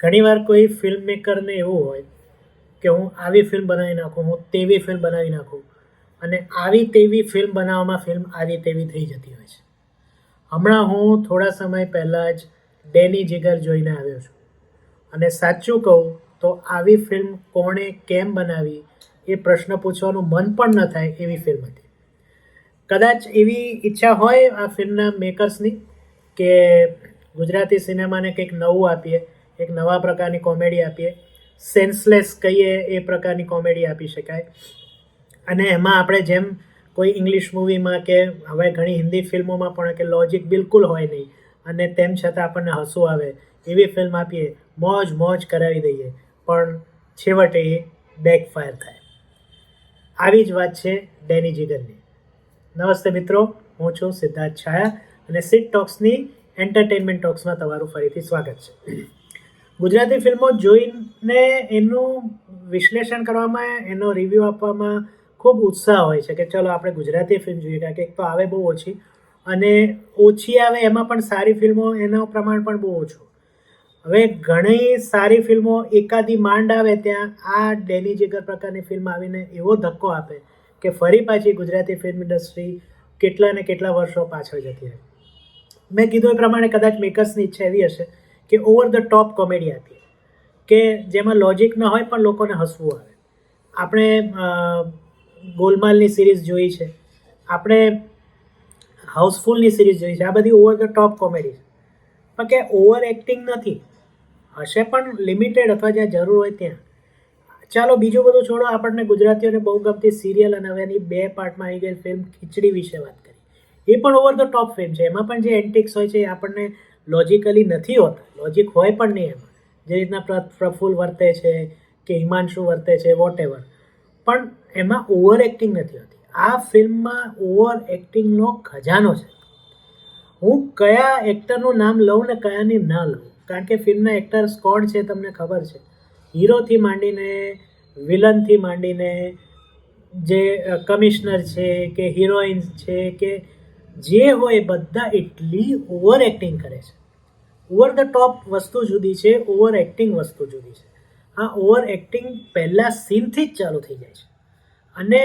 ઘણીવાર કોઈ ફિલ્મ મેકરને એવું હોય કે હું આવી ફિલ્મ બનાવી નાખું, હું તેવી ફિલ્મ બનાવી નાખું અને આવી તેવી ફિલ્મ બનાવવામાં ફિલ્મ આવી તેવી થઈ જતી હોય છે. હમણાં હું થોડા સમય પહેલાં જ ડેની જીગર જોઈને આવ્યો છું. અને સાચું કહું તો આવી ફિલ્મ કોણે કેમ બનાવી એ પ્રશ્ન પૂછવાનું મન પણ ન થાય એવી ફિલ્મ હતી. કદાચ એવી ઈચ્છા હોય આ ફિલ્મના મેકર્સની કે ગુજરાતી સિનેમાને કંઈક નવું આપીએ એક નવા પ્રકારની કોમેડી આપીએ. સેન્સલેસ કહીએ એ પ્રકારની કોમેડી આપી શકાય. અને એમાં આપણે જેમ કોઈ ઇંગ્લિશ મૂવીમાં કે હવે ઘણી હિન્દી ફિલ્મોમાં પણ કે લોજિક બિલકુલ હોય નહીં, અને તેમ છતાં આપણને હસવું આવે, એવી ફિલ્મ આપીએ, મોજ મોજ કરાવી દઈએ, પણ છેવટે એ બેકફાયર થાય. આવી જ વાત છે ડેની જીગરની. નમસ્તે મિત્રો, હું છું સિદ્ધાર્થ છાયા, અને સિટ ટોક્સની એન્ટરટેનમેન્ટ ટોક્સમાં તમારું ફરીથી સ્વાગત છે. ગુજરાતી ફિલ્મો જોઈને એનું વિશ્લેષણ કરવામાં, એનો રિવ્યૂ આપવામાં ખૂબ ઉત્સાહ હોય છે કે ચલો આપણે ગુજરાતી ફિલ્મ જોઈએ, કારણ કે એક તો આવે બહુ ઓછી અને ઓછી આવે એમાં પણ સારી ફિલ્મો એનું પ્રમાણ પણ બહુ ઓછું. હવે ઘણી સારી ફિલ્મો એકાદી માંડ આવે ત્યાં આ ડેલી જેગર પ્રકારની ફિલ્મ આવીને એવો ધક્કો આપે કે ફરી પાછી ગુજરાતી ફિલ્મ ઇન્ડસ્ટ્રી કેટલા ને કેટલા વર્ષો પાછળ જતી રહે. મેં કીધું એ પ્રમાણે કદાચ મેકર્સની ઈચ્છા એવી હશે કે ઓવર ધ ટોપ કોમેડી આપીએ કે જેમાં લોજિક ન હોય પણ લોકોને હસવું આવે. આપણે ગોલમાલની સિરીઝ જોઈ છે. આપણે હાઉસફુલની સિરીઝ જોઈ છે. આ બધી ઓવર ધ ટોપ કોમેડી છે. પણ કે ઓવર એક્ટિંગ નથી. હશે પણ લિમિટેડ અથવા જ્યાં જરૂર હોય ત્યાં. ચાલો બીજું બધું છોડો. આપણને ગુજરાતીઓને બહુ ગમતી સિરિયલ અને હવે એની બે પાર્ટમાં આવી ગયેલ ફિલ્મ ખીચડી વિશે વાત કરી. એ પણ ઓવર ધ ટોપ ફિલ્મ છે. એમાં પણ જે એન્ટિક્સ હોય છે એ આપણને લોજિકલી નથી હોતા લોજિક હોય પણ નહીં એમાં. જે રીતના પ્રફુલ વર્તે છે કે હિમાંશુ વર્તે છે વોટ એવર પણ એમાં ઓવર એક્ટિંગ નથી હોતી. આ ફિલ્મમાં ઓવર એક્ટિંગનો ખજાનો છે. હું કયા એક્ટરનું નામ લઉં ને કયાની ના લઉં? કારણ કે ફિલ્મના એક્ટર્સ કોણ છે તમને ખબર છે. હીરોથી માંડીને, વિલનથી માંડીને, જે કમિશનર છે કે હિરોઈન્સ છે કે જે હોય બધા એટલી ઓવર એક્ટિંગ કરે છે. ઓવર ધ ટોપ વસ્તુ જુદી છે ઓવર એક્ટિંગ વસ્તુ જુદી છે. આ ઓવર એક્ટિંગ પહેલાં સીનથી જ ચાલુ થઈ જાય છે. અને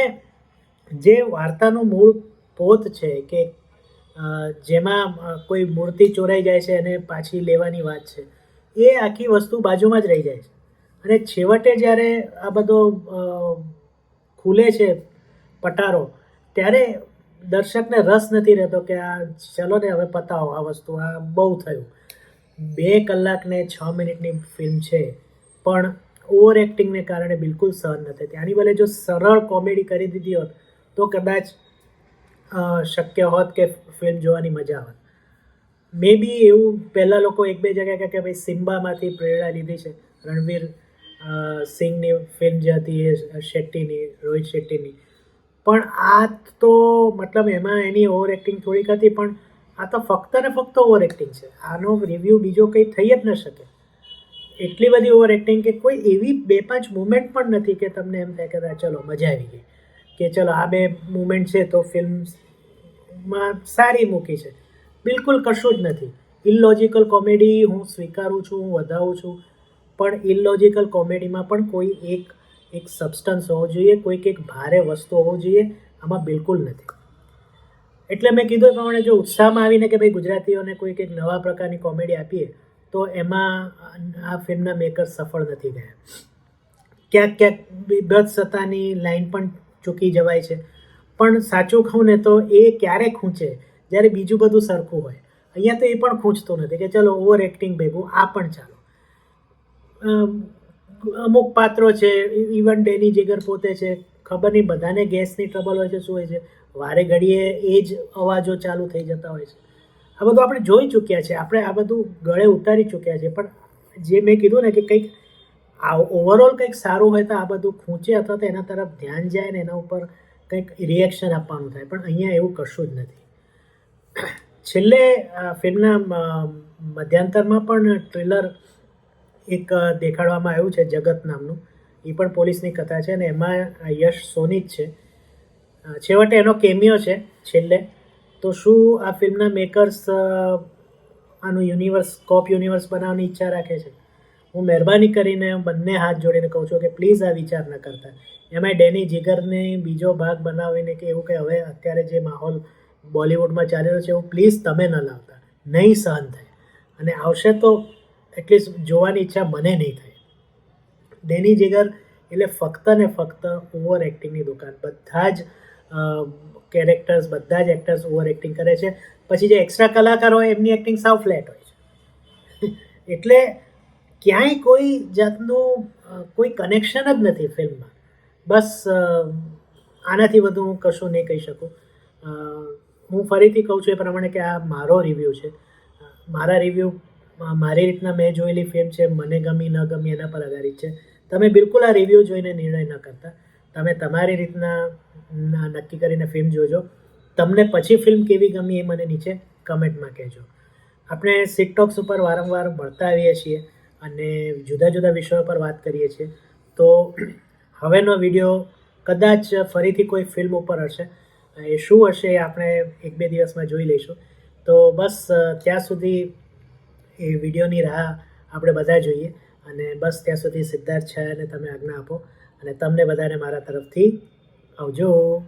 જે વાર્તાનું મૂળ પોત છે કે જેમાં કોઈ મૂર્તિ ચોરાઈ જાય છે અને પાછી લેવાની વાત છે, એ આખી વસ્તુ બાજુમાં જ રહી જાય છે. અને છેવટે જ્યારે આ બધો ખુલે છે પટારો, ત્યારે દર્શકને રસ નથી રહેતો કે આ, ચલો ને હવે પતાવો આ વસ્તુ, આ બહુ થયું. બે કલાકને છ મિનિટની ફિલ્મ છે પણ ઓવર એક્ટિંગને કારણે બિલકુલ સહન નથી ત્યાંની આની બદલે જો સરળ કોમેડી કરી દીધી હોત તો કદાચ શક્ય હોત કે ફિલ્મ જોવાની મજા આવત મે બી એવું પહેલાં લોકો એક બે જગ્યાએ કે ભાઈ સિમ્બામાંથી પ્રેરણા લીધી છે. રણવીર અ, સિંઘની ફિલ્મ જે હતી એ શેટ્ટીની રોહિત શેટ્ટીની. પણ આ તો મતલબ એમાં એની ઓવર એક્ટિંગ થોડીક હતી પણ આ તો ફક્ત ને ફક્ત ઓવર એક્ટિંગ છે. આનો રિવ્યૂ બીજો કંઈ થઈ જ ન શકે. એટલી બધી ઓવર એક્ટિંગ કે કોઈ એવી બે પાંચ મુમેન્ટ પણ નથી કે તમને એમ થાય કે ચલો, મજા આવી ગઈ. કે ચલો, આ બે મુમેન્ટ છે તો ફિલ્મમાં સારી મૂકી છે. બિલકુલ કશું જ નથી. ઇલોજિકલ કોમેડી હું સ્વીકારું છું, હું વધાવું છું. પણ ઇલોજિકલ કોમેડીમાં પણ કોઈ એક એક સબસ્ટન્સ હોવો જોઈએ, કોઈક એક ભારે વસ્તુ હોવું જોઈએ, આમાં બિલકુલ નથી. એટલે મેં કીધું એ પ્રમાણે જો ઉત્સાહમાં આવીને કે ભાઈ ગુજરાતીઓને કોઈ કંઈક નવા પ્રકારની કોમેડી આપીએ, તો એમાં આ ફિલ્મના મેકર્સ સફળ નથી ગયા ક્યાંક ક્યાંક બીભત્સતાની લાઈન પણ ચૂકી જવાય છે. પણ સાચું કહું ને તો એ ક્યારે ખૂંચે? જ્યારે બીજું બધું સરખું હોય. અહીંયા તો એ પણ ખૂંચતું નથી કે ચલો ઓવર એક્ટિંગ ભેગું, આ પણ ચાલો. અમુક પાત્રો છે ઇવન ડેની જીગર પોતે છે ખબર નહીં, બધાને ગેસની ટ્રબલ હોય છે, શું હોય છે. વારે ઘડીએ એ જ અવાજો ચાલુ થઈ જતા હોય છે. આ બધું આપણે જોઈ ચૂક્યા છે, આપણે આ બધું ગળે ઉતારી ચૂક્યા છે, પણ જે મેં કીધું ને કે કંઈક આ ઓવરઓલ કંઈક સારું હોય તો આ બધું ખૂંચે અથવા તો એના તરફ ધ્યાન જાય ને એના ઉપર કંઈક રિએક્શન આપવાનું થાય, પણ અહીંયા એવું કશું જ નથી. છેલ્લે ફિલ્મના મધ્યાંતરમાં પણ ટ્રેલર એક દેખાડવામાં આવ્યું છે, જગત નામનું. એ પણ પોલીસની કથા છે અને એમાં યશ સોની જ છે. છેવટે એનો કેમિયો છે, છેલ્લે. તો શું આ ફિલ્મના મેકર્સ આનું યુનિવર્સ, કોપ યુનિવર્સ બનાવવાની ઈચ્છા રાખે છે? હું મહેરબાની કરીને બંને હાથ જોડીને કહું છું કે પ્લીઝ આ વિચાર ન કરતા. એમાંય ડેની જીગરને બીજો ભાગ બનાવીને કે એવું કે હવે અત્યારે જે માહોલ બોલિવૂડમાં ચાલી રહ્યો છે એવું પ્લીઝ તમે ન લાવતા. નહીં સહન થાય. અને આવશે તો એટલીસ્ટ જોવાની ઈચ્છા મને નહીં થાય. ડેની જીગર એટલે ફક્ત ને ફક્ત ઓવર એક્ટિંગની દુકાન. બધા જ કેરેક્ટર્સ બધા જ એક્ટર્સ ઓવર એક્ટિંગ કરે છે. પછી જે એક્સ્ટ્રા કલાકાર હોય એમની એક્ટિંગ સાવ ફ્લેટ હોય છે. એટલે ક્યાંય કોઈ જાતનું કોઈ કનેક્શન જ નથી ફિલ્મમાં. બસ આનાથી વધુ હું કશું નહીં કહી શકું. હું ફરીથી કહું છું એ પ્રમાણે કે આ મારો રિવ્યૂ છે. મારા રિવ્યૂ મારી રીતના મેં જોયેલી ફિલ્મ છે, મને ગમી, ન ગમી એના પર આધારિત છે. તમે બિલકુલ આ રિવ્યૂ જોઈને નિર્ણય ન કરતા. તમે તમારી રીતના નક્કી કરીને ફિલ્મ જોજો. તમને પછી ફિલ્મ કેવી ગમી એ મને નીચે કમેન્ટમાં કહેજો. આપણે સિકટોક્સ ઉપર વારંવાર મળતા આવીએ છીએ અને જુદા જુદા વિષયો પર વાત કરીએ છીએ. તો હવેનો વીડિયો કદાચ ફરીથી કોઈ ફિલ્મ ઉપર હશે. એ શું હશે એ આપણે એક બે દિવસમાં જોઈ લઈશું. તો બસ ત્યાં સુધી એ વિડીયોની રાહ આપણે બધા જોઈએ. અને બસ ત્યાં સુધી સિદ્ધાર્થ છે અને તમે આજ્ઞા આપો. અને તમને બધાને મારા તરફથી આવજો.